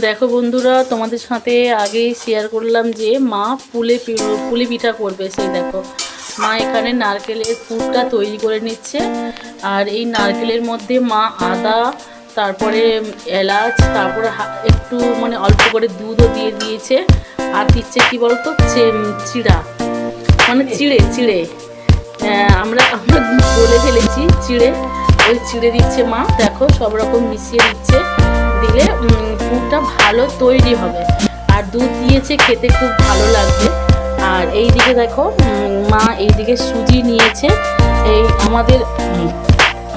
দেখো বন্ধুরা তোমাদের সাথে আগে শেয়ার করলাম যে মা পুলে পি- পুলি পিঠা করবে সেই দেখো। মা এখানে নারকেলের পুরটা তৈরি করে নিচ্ছে। আর এই নারকেলের মধ্যে মা আদা তারপরে এলাচ তারপরে একটু মানে অল্প করে দুধও দিয়ে দিয়েছে। আর দিচ্ছে কি বলতো? চিড়া। মানে চিড়ে। চিড়ে আহ, আমরা আমরা বলে ফেলেছি চিড়ে। ওই চিড়ে দিচ্ছে মা। দেখো সব রকম মিশিয়ে দিচ্ছে। দিলে পুরটা ভালো তৈরি হবে। আর দুধ দিয়েছে, খেতে খুব ভালো লাগবে। আর এই দিকে দেখো মা এইদিকে সুজি নিয়েছে। এই আমাদের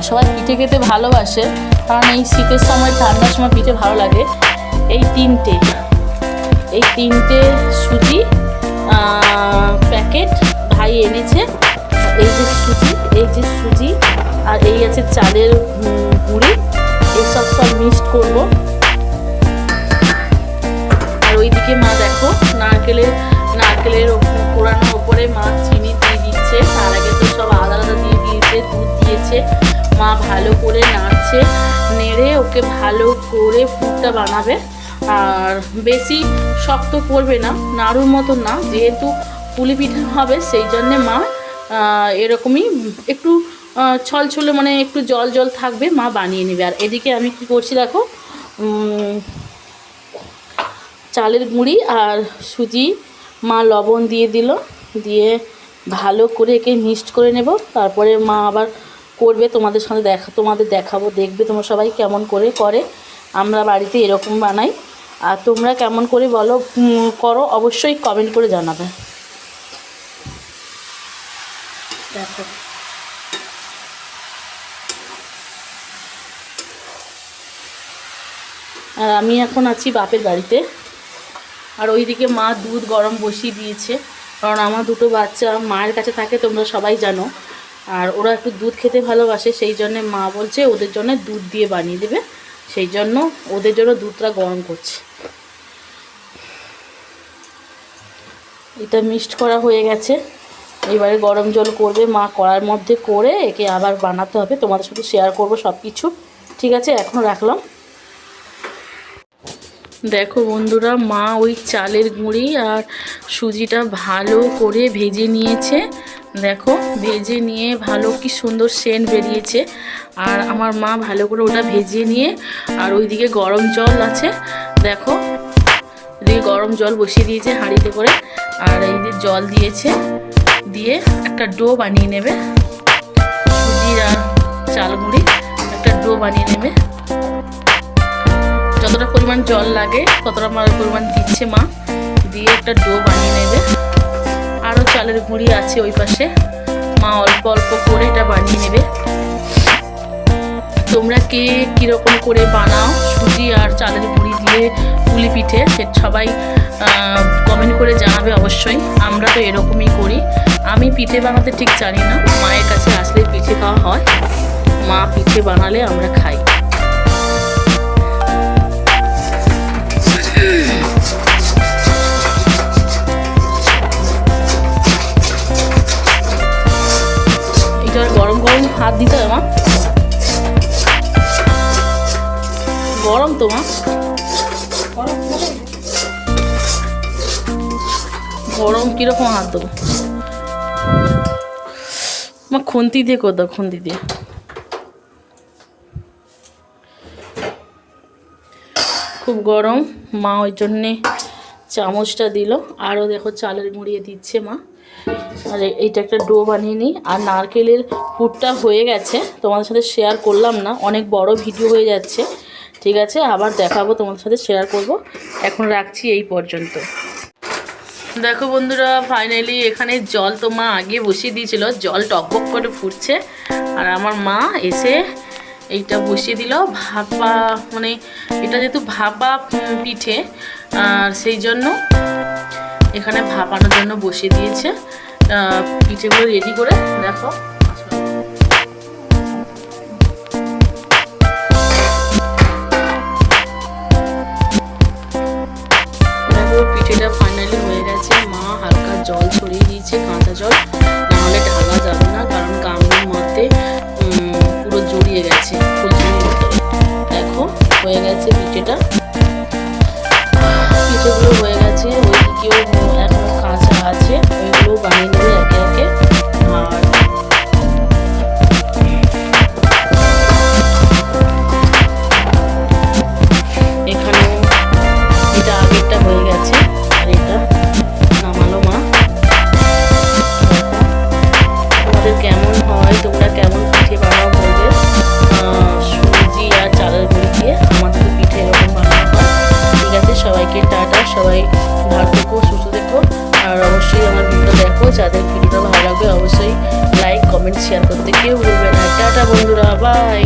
সবাই পিঠে খেতে ভালোবাসে, কারণ এই শীতের সময়, ঠান্ডার সময় পিঠে ভালো লাগে। এই তিনটে এই তিনটে সুজি প্যাকেট ভাই এনেছে। এই যে সুজি, এই যে সুজি, আর এই আছে চালের এইসব সব মিক্সড করব। আর ওইদিকে মা দেখো, নারকেলের নারকেলের কোড়ানোর ওপরে মা চিনি দিয়ে দিচ্ছে। তার আগে তো সব আদা আদা দিয়ে দিয়েছে, দুধ দিয়েছে। মা ভালো করে নাড়ছে, নেড়ে ওকে ভালো করে পুরটা বানাবে। আর বেশি শক্ত করবে না, নাড়ুর মতো না, যেহেতু পুলি পিঠা হবে, সেই জন্যে মা এরকমই একটু আহ, ছলছলে মানে একটু জল জল থাকবে মা বানিয়ে নেবে। আর এদিকে আমি কি করছি দেখো? চালের গুঁড়ি আর সুজি মা লবণ দিয়ে দিল দিয়ে ভালো করে একে মিক্সড করে নেব। তারপরে মা আবার করবে তোমাদের সাথে দেখা তোমাদের দেখাবো দেখবে তোমরা সবাই কেমন করে করে। আমরা বাড়িতে এরকম বানাই। আর তোমরা কেমন করে বলো করো অবশ্যই কমেন্ট করে জানাবে। দেখো। আর আমি এখন আছি বাপের বাড়িতে। আর ওইদিকে মা দুধ গরম বসিয়ে দিয়েছে। কারণ আমার দুটো বাচ্চা মায়ের কাছে থাকে, তোমরা সবাই জানো। আর ওরা একটু দুধ খেতে ভালোবাসে, সেই জন্য মা বলছে ওদের জন্য দুধ দিয়ে বানিয়ে দেবে। সেই জন্য ওদের জন্য দুধটা গরম করছে। এটা মিক্সড করা হয়ে গেছে। এবারে গরম জল করবে মা কড়ার মধ্যে করে একে আবার বানাতে হবে। তোমাদের সাথে শেয়ার করব সব কিছু ঠিক আছে, এখন রাখলাম। দেখো বন্ধুরা, মা ওই চালের গুঁড়ি আর সুজিটা ভালো করে ভেজে নিয়েছে। দেখো, ভেজে নিয়ে ভালো কি সুন্দর সেন্ট বেরিয়েছে। আর আমার মা ভালো করে ওটা ভেজে নিয়ে আর ওইদিকে গরম জল আছে। দেখো এদিকে গরম জল বসিয়ে দিয়েছে হাঁড়িতে করে। আর এই যে জল দিয়েছে, দিয়ে একটা ডো বানিয়ে নেবে। সুজির আর চাল গুঁড়ি, একটা ডো বানিয়ে নেবে। যতটা পরিমাণ জল লাগে, কতটা পরিমাণ দিচ্ছে মা, দিয়ে একটা ডো বানিয়ে নেবে। আরও চালের গুঁড়ি আছে ওই পাশে। মা অল্প অল্প করে এটা বানিয়ে নেবে। তোমরা কে কীরকম করে বানাও, সুজি আর চালের গুঁড়ি দিয়ে পুলি পিঠে, সে সবাই কমেন্ট করে জানাবে অবশ্যই। আমরা তো এরকমই করি। আমি পিঠে বানাতে ঠিক জানি না। মায়ের কাছে আসলে পিঠে খাওয়া হয়। মা পিঠে বানালে আমরা খাই। গরম হাত দিতে হবে, মা। গরম তো, মা। গরম কীরকম হাত দেবো? মা, খুন্তি দিয়ে কর দাও, খুন্তি দিয়ে। খুব গরম, মা ওই জন্যে চামচটা দিল। আরও দেখো চালের মুড়িয়ে দিচ্ছে, মা। আর এইটা একটা ডো বানিয়ে নিই। আর নারকেলের পুরটা হয়ে গেছে। তোমাদের সাথে শেয়ার করলাম না। অনেক বড় ভিডিও হয়ে যাচ্ছে। ঠিক আছে? আবার দেখাবো, তোমাদের সাথে শেয়ার করব। এখন রাখছি এই পর্যন্ত। দেখো বন্ধুরা ফাইনালি এখানে জল তো মা আগে বসিয়ে দিয়েছিল। জল টকবক করে ফুটছে। আর আমার মা এসে এইটা বসিয়ে দিল। ভাপা মানে এটা যেহেতু ভাপা পিঠে। আর সেই জন্য এখানে ভাপানোর জন্য বসিয়ে দিয়েছে। পিঠেগুলো রেডি করে দেখো। পিঠেটা ফাইনালি হয়ে গেছে। মা হালকা জল ছড়িয়ে দিয়েছে, কাঁচা জল। থেকো সুস্থ থেকো। আর অবশ্যই আমার ভিডিও দেখো, যাদের ভিডিওটা ভালো লাগবে অবশ্যই লাইক কমেন্ট শেয়ার করতে কেউ ভুলবে না। টাটা বন্ধুরা বাই